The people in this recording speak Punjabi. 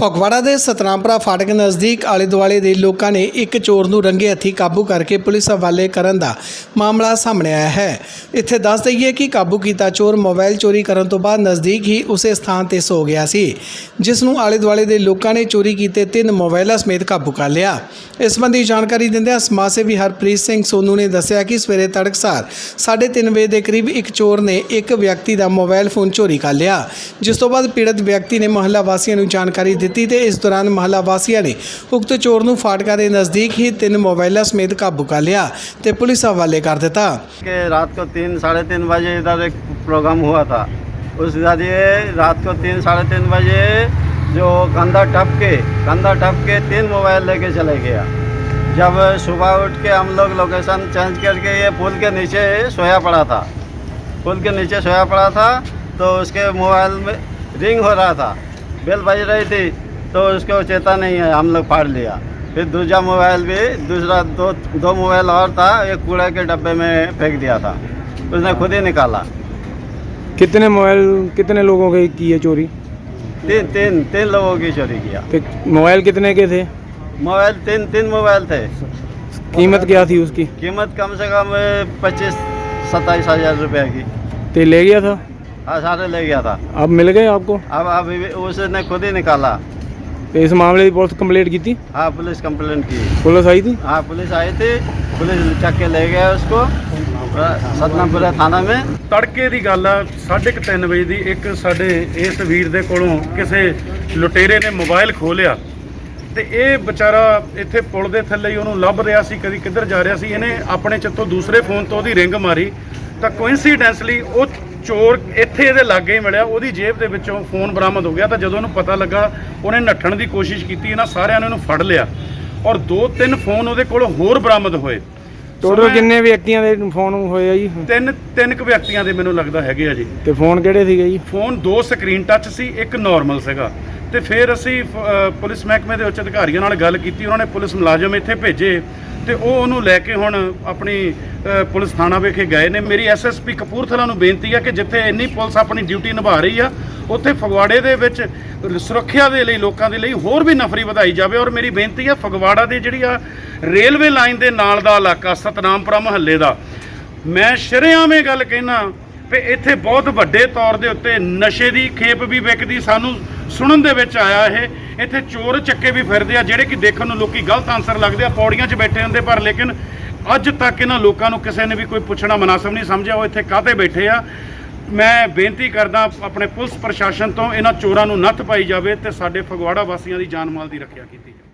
ਫਗਵਾੜਾ ਦੇ ਸਤਨਾਮਪੁਰਾ ਫਾਟਕ ਨਜ਼ਦੀਕ ਆਲੇ ਦੁਆਲੇ ਦੇ ਲੋਕਾਂ ਨੇ ਇੱਕ ਚੋਰ ਨੂੰ ਰੰਗੇ ਹੱਥੀ ਕਾਬੂ ਕਰਕੇ ਪੁਲਿਸ ਹਵਾਲੇ ਕਰਨ ਦਾ ਮਾਮਲਾ ਸਾਹਮਣੇ ਆਇਆ ਹੈ। ਇੱਥੇ ਦੱਸ ਦਈਏ ਕਿ ਕਾਬੂ ਕੀਤਾ ਚੋਰ ਮੋਬਾਈਲ ਚੋਰੀ ਕਰਨ ਤੋਂ ਬਾਅਦ ਨਜ਼ਦੀਕ ਹੀ ਉਸੇ ਸਥਾਨ ਤੇ ਸੋ ਗਿਆ ਸੀ, ਜਿਸ ਨੂੰ ਆਲੇ ਦੁਆਲੇ ਦੇ ਲੋਕਾਂ ਨੇ ਚੋਰੀ ਕੀਤੇ ਤਿੰਨ ਮੋਬਾਈਲਾਂ ਸਮੇਤ ਕਾਬੂ ਕਰ ਲਿਆ। ਇਸ ਸੰਬੰਧੀ ਜਾਣਕਾਰੀ ਦਿੰਦਿਆਂ ਸਮਾਜ ਸੇਵੀ ਹਰਪ੍ਰੀਤ ਸਿੰਘ ਸੋਨੂ ਨੇ ਦੱਸਿਆ ਕਿ ਸਵੇਰੇ ਤੜਕਸਾਰ 3:30 ਵਜੇ ਦੇ ਕਰੀਬ ਇੱਕ ਚੋਰ ਨੇ ਇੱਕ ਵਿਅਕਤੀ ਦਾ ਮੋਬਾਈਲ ਫੋਨ ਚੋਰੀ ਕਰ ਲਿਆ, ਜਿਸ ਤੋਂ ਬਾਅਦ ਪੀੜਤ ਵਿਅਕਤੀ ਨੇ ਮਹੱਲਾ ਵਾਸੀਆਂ ਨੂੰ ਜਾਣਕਾਰੀ ਦਿੱਤੀ ਤੇ ਇਸ ਦੌਰਾਨ ਮਹੱਲਾ ਵਾਸੀਆਂ ਨੇ ਉਕਤ ਚੋਰ ਨੂੰ ਫਾਟਕਾ ਦੇ ਨਜ਼ਦੀਕ ਹੀ ਤਿੰਨ ਮੋਬਾਈਲਾਂ ਸਮੇਤ ਕਾਬੂ ਕਰ ਲਿਆ ਤੇ ਪੁਲਿਸ ਹਵਾਲੇ ਕਰ ਦਿੱਤਾ कि रात को तीन साढ़े तीन बजे इधर एक प्रोग्राम हुआ था उस जरिए रात को तीन साढ़े तीन बजे जो कंधा टप के कंधा टप के तीन मोबाइल लेके चले गया जब सुबह उठ के हम लोग लोकेशन चेंज करके ये पुल के नीचे सोया पड़ा था पुल के नीचे सोया पड़ा था तो उसके मोबाइल में रिंग हो रहा था बेल बज रही थी तो उसको चेता नहीं है हम लोग फाड़ लिया। फिर दूसरा मोबाइल भी दूसरा दो दो मोबाइल और था एक कूड़े के डब्बे में फेंक दिया था। उसने खुद ही निकाला। कितने मोबाइल कितने लोगों के की है चोरी? तीन तीन तीन लोगों की चोरी किया। तो मोबाइल कितने के थे? मोबाइल तीन तीन मोबाइल थे। कीमत क्या थी उसकी? कीमत कम से कम पच्चीस सत्ताईस हज़ार रुपये की। तो ले गया था? हाँ सारे ले गया था अब मिल गए आपको अब अभी भी उसने खुद ही निकाला तो इस मामले की पुलिस कंप्लेंट की थी हाँ पुलिस कंप्लेंट की पुलिस आई थी हाँ पुलिस आई थी पुलिस चक के ले गया उसको सतनापुरा थाना में ਤੜਕੇ ਦੀ ਗੱਲ ਆ 3:30 ਵਜੇ ਦੀ ਇੱਕ ਸਾਡੇ ਇਸ ਵੀਰ ਦੇ ਕੋਲੋਂ ਕਿਸੇ ਲੁਟੇਰੇ ਨੇ ਮੋਬਾਈਲ ਖੋਲਿਆ ਤੇ ਇਹ ਵਿਚਾਰਾ ਇੱਥੇ ਪੁਲ ਦੇ ਥੱਲੇ ਹੀ ਉਹਨੂੰ ਲੱਭ ਰਿਹਾ ਸੀ ਕਦੀ ਕਿੱਧਰ ਜਾ ਰਿਹਾ ਸੀ ਇਹਨੇ ਆਪਣੇ ਚੱਤੋਂ ਦੂਸਰੇ ਫੋਨ ਤੋਂ ਉਹਦੀ ਰਿੰਗ ਮਾਰੀ ਤਾਂ ਕੋਇਨਸੀਡੈਂਸਲੀ ਉਹ ਚੋਰ ਇੱਥੇ ਇਹਦੇ ਲਾਗੇ ਹੀ ਮਿਲਿਆ ਉਹਦੀ ਜੇਬ ਦੇ ਵਿੱਚੋਂ ਫੋਨ ਬਰਾਮਦ ਹੋ ਗਿਆ ਤਾਂ ਜਦੋਂ ਉਹਨੂੰ ਪਤਾ ਲੱਗਾ ਉਹਨੇ ਨੱਠਣ ਦੀ ਕੋਸ਼ਿਸ਼ ਕੀਤੀ ਇਹਨਾਂ ਸਾਰਿਆਂ ਨੇ ਉਹਨੂੰ ਫੜ ਲਿਆ ਔਰ ਦੋ ਤਿੰਨ ਫੋਨ ਉਹਦੇ ਕੋਲ ਹੋਰ ਬਰਾਮਦ ਹੋਏ। ਟੋਟਲ ਕਿੰਨੇ ਵਿਅਕਤੀਆਂ ਦੇ ਫੋਨ ਹੋਏ ਆ ਜੀ? ਤਿੰਨ ਤਿੰਨ ਕੁ ਵਿਅਕਤੀਆਂ ਦੇ ਮੈਨੂੰ ਲੱਗਦਾ ਹੈਗੇ ਆ ਜੀ। ਤੇ ਫੋਨ ਕਿਹੜੇ ਸੀਗੇ ਜੀ? ਫੋਨ ਦੋ ਸਕਰੀਨ ਟੱਚ ਸੀ ਇੱਕ ਨਾਰਮਲ ਸੀਗਾ। ਤੇ ਫਿਰ ਅਸੀਂ ਪੁਲਿਸ ਮਹਿਕਮੇ ਦੇ ਉੱਚ ਅਧਿਕਾਰੀਆਂ ਨਾਲ ਗੱਲ ਕੀਤੀ ਉਹਨਾਂ ਨੇ ਪੁਲਿਸ ਮੁਲਾਜ਼ਮ ਇੱਥੇ ਭੇਜੇ। ਤੇ ਉਹ ਉਹਨੂੰ ਲੈ ਕੇ ਹੁਣ ਆਪਣੀ ਪੁਲਿਸ ਥਾਣਾ ਵਿਖੇ ਗਏ ਨੇ। ਮੇਰੀ ਐਸਐਸਪੀ ਕਪੂਰਥਲਾ ਨੂੰ ਬੇਨਤੀ ਆ ਕਿ ਜਿੱਥੇ ਇੰਨੀ ਪੁਲਿਸ ਆਪਣੀ ਡਿਊਟੀ ਨਿਭਾ ਰਹੀ ਆ, ਉੱਥੇ ਫਗਵਾੜੇ ਦੇ ਵਿੱਚ ਸੁਰੱਖਿਆ ਦੇ ਲਈ, ਲੋਕਾਂ ਦੇ ਲਈ ਹੋਰ ਵੀ ਨਫਰੀ ਵਧਾਈ ਜਾਵੇ। ਔਰ ਮੇਰੀ ਬੇਨਤੀ ਆ, ਫਗਵਾੜਾ ਦੀ ਜਿਹੜੀ ਆ ਰੇਲਵੇ ਲਾਈਨ ਦੇ ਨਾਲ ਦਾ ਇਲਾਕਾ, ਸਤਨਾਮਪੁਰਾ ਮਹੱਲੇ ਦਾ। ਮੈਂ ਸ਼ਰੇਆਮ ਇਹ ਗੱਲ ਕਹਿਣਾ ਵੀ ਇੱਥੇ ਬਹੁਤ ਵੱਡੇ ਤੌਰ ਦੇ ਉੱਤੇ ਨਸ਼ੇ ਦੀ ਖੇਪ ਵੀ ਵਿਕਦੀ, ਸਾਨੂੰ ਸੁਣਨ ਦੇ ਵਿੱਚ ਆਇਆ ਇਹ। ਇੱਥੇ ਚੋਰ ਚੱਕੇ ਵੀ ਫਿਰਦੇ ਆ, ਜਿਹੜੇ ਕਿ ਦੇਖਣ ਨੂੰ ਲੋਕੀ ਗਲਤ ਆਨਸਰ ਲੱਗਦੇ ਆ, ਪੌੜੀਆਂ 'ਚ ਬੈਠੇ ਹੁੰਦੇ ਪਰ ਲੇਕਿਨ ਅੱਜ ਤੱਕ ਇਹਨਾਂ ਲੋਕਾਂ ਨੂੰ ਕਿਸੇ ਨੇ ਵੀ ਕੋਈ ਪੁੱਛਣਾ ਮਨਾਸਬ ਨਹੀਂ ਸਮਝਿਆ, ਉਹ ਇੱਥੇ ਕਾਹਤੇ ਬੈਠੇ ਆ। ਮੈਂ ਬੇਨਤੀ ਕਰਦਾ ਆਪਣੇ ਪੁਲਿਸ ਪ੍ਰਸ਼ਾਸਨ ਤੋਂ ਇਹਨਾਂ ਚੋਰਾਂ ਨੂੰ ਨੱਥ ਪਾਈ ਜਾਵੇ ਤੇ ਸਾਡੇ ਫਗਵਾੜਾ ਵਾਸੀਆਂ ਦੀ ਜਾਨ ਮਾਲ ਦੀ ਰੱਖਿਆ ਕੀਤੀ ਜਾਵੇ।